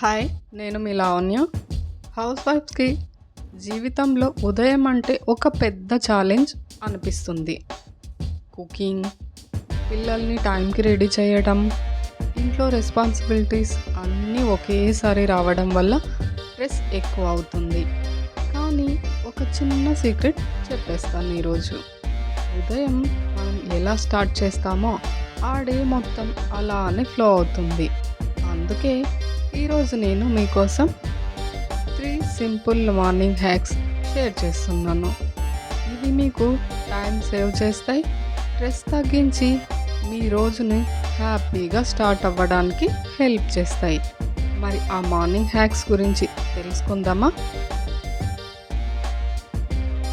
Hi నేను మీ Lavanya. House వైఫ్స్కి జీవితంలో ఉదయం అంటే ఒక పెద్ద ఛాలెంజ్ అనిపిస్తుంది. కుకింగ్ పిల్లల్ని టైంకి రెడీ చేయడం ఇంట్లో రెస్పాన్సిబిలిటీస్ అన్నీ ఒకేసారి రావడం వల్ల స్ట్రెస్ ఎక్కువ అవుతుంది. కానీ ఒక చిన్న సీక్రెట్ చెప్పేస్తాను ఈరోజు. ఉదయం మనం ఎలా స్టార్ట్ చేస్తామో ఆ డే మొత్తం అలానే ఫ్లో అవుతుంది. అందుకే ఈరోజు నేను మీకోసం three simple morning hacks share చేస్తున్నాను. ఇవి మీకు టైం సేవ్ చేస్తాయి. స్ట్రెస్ తగ్గించి మీ రోజుని హ్యాపీగా స్టార్ట్ అవ్వడానికి హెల్ప్ చేస్తాయి. మరి ఆ మార్నింగ్ హ్యాక్స్ గురించి తెలుసుకుందామా?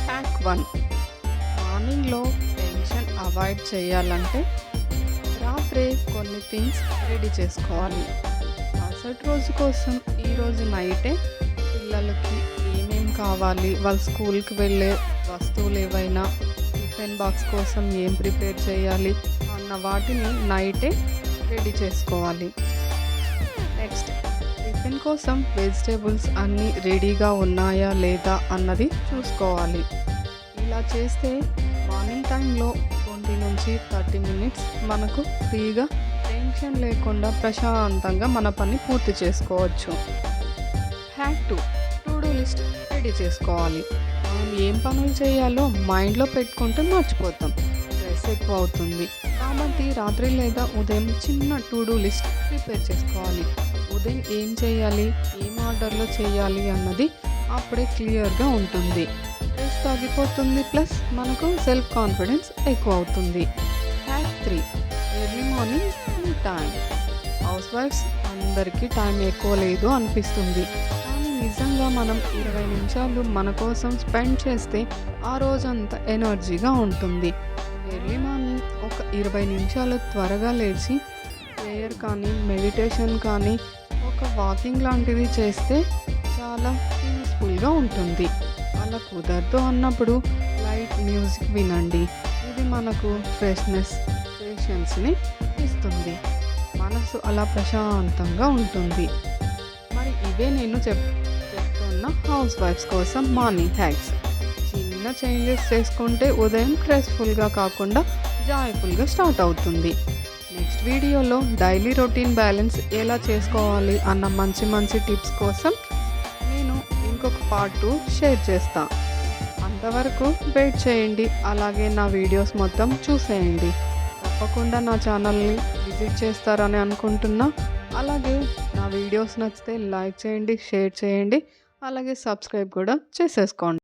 హ్యాక్ వన్ మార్నింగ్లో టెన్షన్ అవాయిడ్ చేయాలంటే రాత్రే కొన్ని థింగ్స్ రెడీ చేసుకోవాలి. మరుసటి రోజు కోసం ఈరోజు నైటే పిల్లలకి ఏమేం కావాలి వాళ్ళ స్కూల్కి వెళ్ళే వస్తువులు ఏవైనా టిఫిన్ బాక్స్ కోసం ఏం ప్రిపేర్ చేయాలి అన్న వాటిని నైటే రెడీ చేసుకోవాలి. నెక్స్ట్ టిఫిన్ కోసం వెజిటేబుల్స్ అన్నీ రెడీగా ఉన్నాయా లేదా అన్నది చూసుకోవాలి. ఇలా చేస్తే మార్నింగ్ టైంలో ట్వంటీ నుంచి థర్టీ మినిట్స్ మనకు ఫ్రీగా టెన్షన్ లేకుండా ప్రశాంతంగా మన పని పూర్తి చేసుకోవచ్చు. Hack two to do list ready చేసుకోవాలి. మనం ఏం పనులు చేయాలో మైండ్లో పెట్టుకుంటే మర్చిపోతాం. స్ట్రెస్ ఎక్కువ అవుతుంది కాబట్టి రాత్రి లేదా ఉదయం చిన్న టు డూ లిస్ట్ ప్రిపేర్ చేసుకోవాలి. ఉదయం ఏం చేయాలి ఏం ఆర్డర్లో చేయాలి అన్నది అప్పుడే క్లియర్గా ఉంటుంది. స్ట్రెస్ తగ్గిపోతుంది ప్లస్ మనకు సెల్ఫ్ కాన్ఫిడెన్స్ ఎక్కువ అవుతుంది hack three early morning house అందరికీ టైం ఎక్కువ లేదు అనిపిస్తుంది. కానీ నిజంగా మనం ఇరవై నిమిషాలు మన కోసం స్పెండ్ చేస్తే ఆ రోజంతా ఎనర్జీగా ఉంటుంది. ఎర్లీ మార్నింగ్ ఒక ఇరవై నిమిషాలు త్వరగా లేచి ప్రేయర్ కానీ మెడిటేషన్ కానీ ఒక వాకింగ్ లాంటిది చేస్తే చాలా పీస్ఫుల్గా ఉంటుంది. అలా కుదరదు అన్నప్పుడు లైట్ మ్యూజిక్ వినండి. ఇది మనకు ఫ్రెష్నెస్ పేషెన్స్ని ఇస్తుంది. మనసు అలా ప్రశాంతంగా ఉంటుంది. మరి ఇవే నేను చెప్ చెప్తున్న హౌస్ వైఫ్స్ కోసం మార్నింగ్ హ్యాక్స్ చిన్న చేంజెస్ చేసుకుంటే ఉదయం స్ట్రెస్ఫుల్గా కాకుండా జాయ్ఫుల్గా స్టార్ట్ అవుతుంది. నెక్స్ట్ వీడియోలో డైలీ రొటీన్ బ్యాలెన్స్ ఎలా చేసుకోవాలి అన్న మంచి మంచి టిప్స్ కోసం నేను ఇంకొక పార్ట్ టూ షేర్ చేస్తాను అంతవరకు వెయిట్ చేయండి. అలాగే నా వీడియోస్ మొత్తం చూసేయండి. తప్పకుండా నా ఛానల్ని విజిట్ చేస్తారని అనుకుంటున్నా. అలాగే నా వీడియోస్ నచ్చితే లైక్ చేయండి షేర్ చేయండి. అలాగే సబ్స్క్రైబ్ కూడా చేసేసుకోండి.